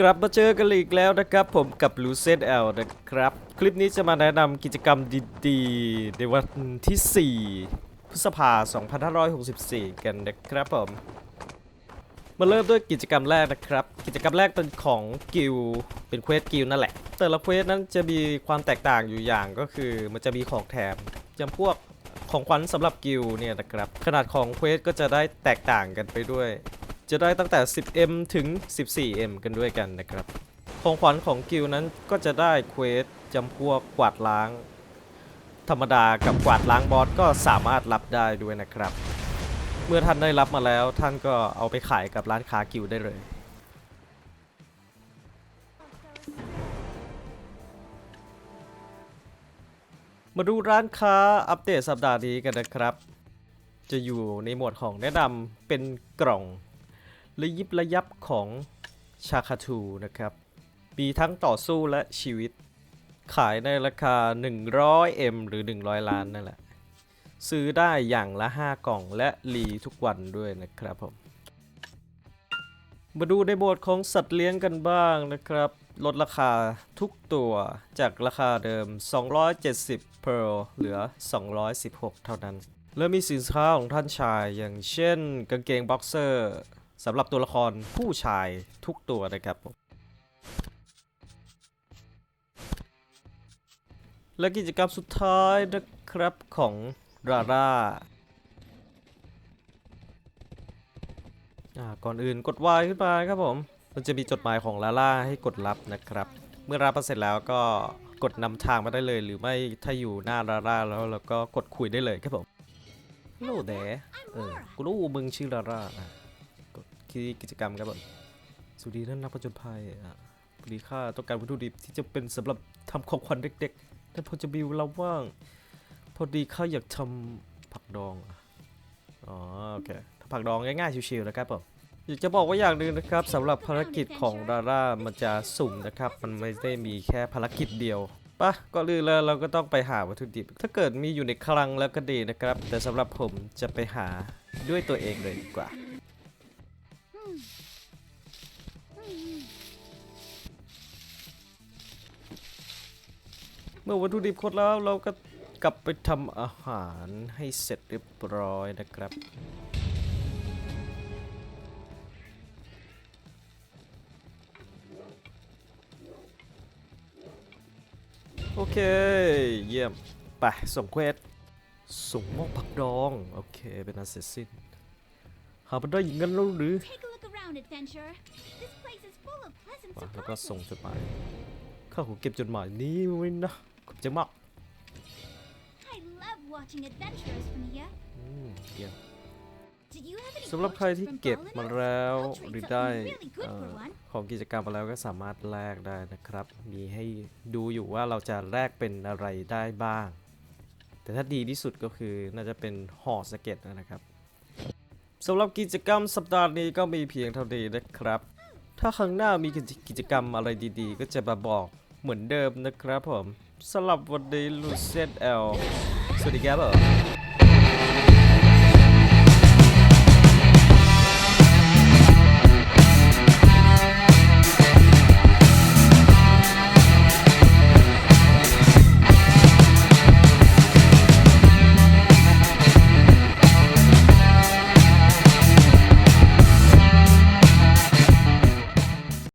กลับมาเจอกันอีกแล้วนะครับ ผมกับลูเซนแอลนะครับ คลิปนี้จะมาแนะนำกิจกรรมดีๆ ในวันที่ 4 พฤษภา 2564 กันนะครับผม มาเริ่มด้วยกิจกรรมแรกนะครับ กิจกรรมแรกเป็นของกิลเป็นเควสกิลนั่นแหละ แต่ละเควสนั้นจะมีความแตกต่างอยู่อย่างก็คือ มันจะมีของแถมจำพวกของขวัญสำหรับกิลเนี่ยนะครับ ขนาดของเควสก็จะได้แตกต่างกันไปด้วย จะได้ตั้งแต่ 10M ถึง 14M กันด้วยกันนะครับ ของขวัญของกิลนั้นก็จะได้เควสจำพวกกวาดล้าง ธรรมดากับกวาดล้างบอสก็สามารถรับได้ด้วยนะครับ เมื่อท่านได้รับมาแล้วท่านก็เอาไปขายกับร้านค้ากิลได้เลยมาดูร้านค้าอัปเดตสัปดาห์นี้กันนะครับ จะอยู่ในหมวดของแนะนำเป็นกล่อง ระยิบระยับของชาคาทูนะครับ มีทั้งต่อสู้และชีวิต ขายในราคา 100M หรือ 100 ล้านนั่นแหละ ซื้อได้อย่างละ 5 กล่องและรีทุกวันด้วยนะครับผม มาดูในโหมดของสัตว์เลี้ยงกันบ้างนะครับ ลดราคาทุกตัวจากราคาเดิม 270เพร์ลเหลือ 216 เท่านั้น แล้วมีสินค้าของท่านชายอย่างเช่น กางเกงบ็อกเซอร์ สำหรับตัวละครผู้ชายทุกตัวนะครับผมและกิจกรรมสุดท้ายนะครับของราร่าอ่าก่อนอื่นกด Y ขึ้นมาครับผม มันจะมีจดหมายของลาล่าให้กดรับนะครับ เมื่อรับมาเสร็จแล้วก็กดนำทางมาได้เลย หรือไม่ถ้าอยู่หน้าลาล่าแล้วเราก็กดคุยได้เลยครับผมโลแดเออกูรู้มึงชื่อลาล่าอะกด ที่กิจกรรมครับผมสวัสดีท่านนักผจญภัยอะพอดีข้าต้องการวัตถุดิบที่จะเป็นสำหรับทำของขวัญเด็กๆแต่พอจะมีเวลาว่าง พอดีข้าอยากทำผักดองอ๋อโอเคทำผักดองง่ายๆชิวๆนะครับผมอยากจะบอกว่าอย่างหนึ่งนะครับสำหรับภารกิจของดาร่ามันจะสุ่มนะครับ มันไม่ได้มีแค่ภารกิจเดียวปะก็ลือแล้วเราก็ต้องไปหาวัตถุดิบ ถ้าเกิดมีอยู่ในคลังแล้วก็ดีนะครับ แต่สำหรับผมจะไปหาด้วยตัวเองเลยดีกว่า เมื่อวัตถุดิบครบแล้วเราก็กลับไปทำอาหารให้เสร็จเรียบร้อยนะครับ โอเค เยี่ยม ไปส่งเควสส่งหมอกผักดอง โอเค เป็นอันเสร็จสิ้นหามันได้อย่างนั้นแล้วหรือ look around, adventurer. This place is full of pleasant วะแล้วก็ surprises. ส่งจดหมายข้าขอเก็บจดหมายนี้ไว้นะขอบใจมาก I love watching adventurers from here. อืมเยี่ยม Did you have any สำหรับใคร fortunes ที่ from เก็บ Ballinos? มาแล้ว I'll trade หรือ something ได้ really good เอ่ for อ one. ของกิจกรรมมาแล้วก็สามารถแลกได้นะครับ มีให้ดูอยู่ว่าเราจะแลกเป็นอะไรได้บ้าง แต่ถ้าดีที่สุดก็คือน่าจะเป็นห่อสเก็ตนะครับ สำหรับกิจกรรมสัปดาห์นี้ก็มีเพียงเท่านี้นะครับ ถ้าครั้งหน้ามีกิจกรรมอะไรดีๆ ก็จะมาบอกเหมือนเดิมนะครับผมสำหรับวันนี้ลูเซนเอลสวัสดีครับผม